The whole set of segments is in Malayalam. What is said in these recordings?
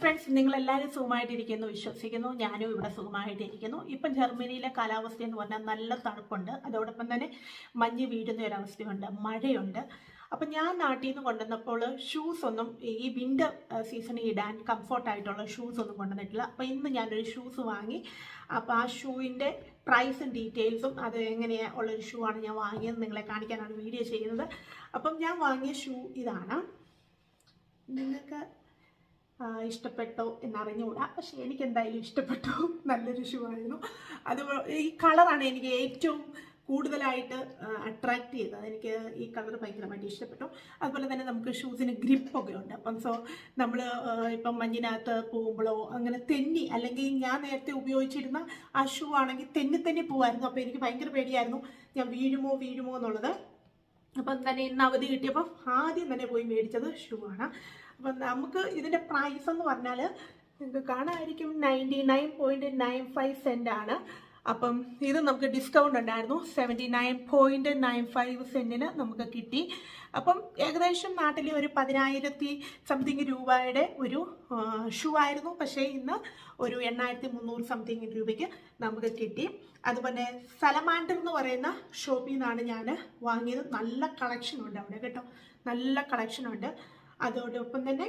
ഫ്രണ്ട്സ് നിങ്ങൾ എല്ലാവരും സുഖമായിട്ടിരിക്കുന്നു വിശ്വസിക്കുന്നു. ഞാനും ഇവിടെ സുഖമായിട്ടിരിക്കുന്നു. ഇപ്പം ജർമ്മനിയിലെ കാലാവസ്ഥ എന്ന് പറഞ്ഞാൽ നല്ല തണുപ്പുണ്ട്. അതോടൊപ്പം തന്നെ മഞ്ഞ് വീഴുന്ന ഒരവസ്ഥയുണ്ട് മഴയുണ്ട്. അപ്പം ഞാൻ നാട്ടിൽ നിന്ന് കൊണ്ടുവന്നപ്പോൾ ഷൂസ് ഒന്നും ഈ വിന്റർ സീസണിൽ ഇടാൻ കംഫർട്ടായിട്ടുള്ള ഷൂസ് ഒന്നും കൊണ്ടുവന്നിട്ടില്ല. അപ്പോൾ ഇന്ന് ഞാനൊരു ഷൂസ് വാങ്ങി. അപ്പോൾ ആ ഷൂവിന്റെ പ്രൈസും ഡീറ്റെയിൽസും അത് എങ്ങനെയാണ് ഉള്ളൊരു ഷൂ ആണ് ഞാൻ വാങ്ങിയത്. നിങ്ങളെ കാണിക്കാനാണ് വീഡിയോ ചെയ്യുന്നത്. അപ്പം ഞാൻ വാങ്ങിയ ഷൂ ഇതാണ്. നിങ്ങൾക്ക് ഇഷ്ടപ്പെട്ടോ എന്നറിഞ്ഞുകൂടാ. പക്ഷെ എനിക്ക് എന്തായാലും ഇഷ്ടപ്പെട്ടു. നല്ലൊരു ഷൂ ആയിരുന്നു അത് ഈ കളറാണ് എനിക്ക് ഏറ്റവും കൂടുതലായിട്ട് അട്രാക്ട് ചെയ്തത്. എനിക്ക് ഈ കളർ ഭയങ്കരമായിട്ട് ഇഷ്ടപ്പെട്ടു. അതുപോലെ തന്നെ നമുക്ക് ഷൂസിന് ഗ്രിപ്പൊക്കെ ഉണ്ട്. അപ്പം സോ നമ്മൾ ഇപ്പം മഞ്ഞിനകത്ത് പോകുമ്പോഴോ അങ്ങനെ തെന്നി അല്ലെങ്കിൽ ഞാൻ നേരത്തെ ഉപയോഗിച്ചിരുന്ന ആ ഷൂ ആണെങ്കിൽ തെന്നി തെന്നി പോകുമായിരുന്നു അപ്പോൾ എനിക്ക് ഭയങ്കര പേടിയായിരുന്നു. ഞാൻ വീഴുമോ വീഴുമോ എന്നുള്ളത്. അപ്പം തന്നെ ഇന്ന് അവധി കിട്ടിയപ്പോൾ ആദ്യം തന്നെ പോയി മേടിച്ചത് ഷൂ ആണ്. അപ്പം നമുക്ക് ഇതിന്റെ പ്രൈസ് എന്ന് പറഞ്ഞാൽ നിങ്ങൾക്ക് കാണാമായിരിക്കും ninety nine point nine five cent ആണ്. അപ്പം ഇത് നമുക്ക് ഡിസ്കൗണ്ട് ഉണ്ടായിരുന്നു. Seventy nine point nine five സെന്റിന് നമുക്ക് കിട്ടി. അപ്പം ഏകദേശം നാട്ടിൽ ഒരു പതിനായിരത്തി സംതിങ് രൂപയുടെ ഒരു ഷൂ ആയിരുന്നു. പക്ഷേ ഇന്ന് ഒരു എണ്ണായിരത്തി മുന്നൂറ് സംതിങ് രൂപയ്ക്ക് നമുക്ക് കിട്ടി. അതുപോലെ സലമാൻഡർ എന്ന് പറയുന്ന ഷോപ്പിൽ നിന്നാണ് ഞാൻ വാങ്ങിയത്. നല്ല കളക്ഷൻ ഉണ്ട് അവിടെ കേട്ടോ. നല്ല കളക്ഷൻ ഉണ്ട്. അതോടൊപ്പം തന്നെ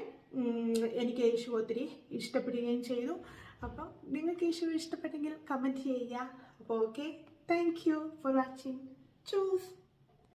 എനിക്ക് യേശു ഒത്തിരി ഇഷ്ടപ്പെടുകയും ചെയ്തു. അപ്പോൾ നിങ്ങൾക്ക് യേശു ഇഷ്ടപ്പെട്ടെങ്കിൽ കമന്റ് ചെയ്യുക. അപ്പോൾ okay thank you for watching choose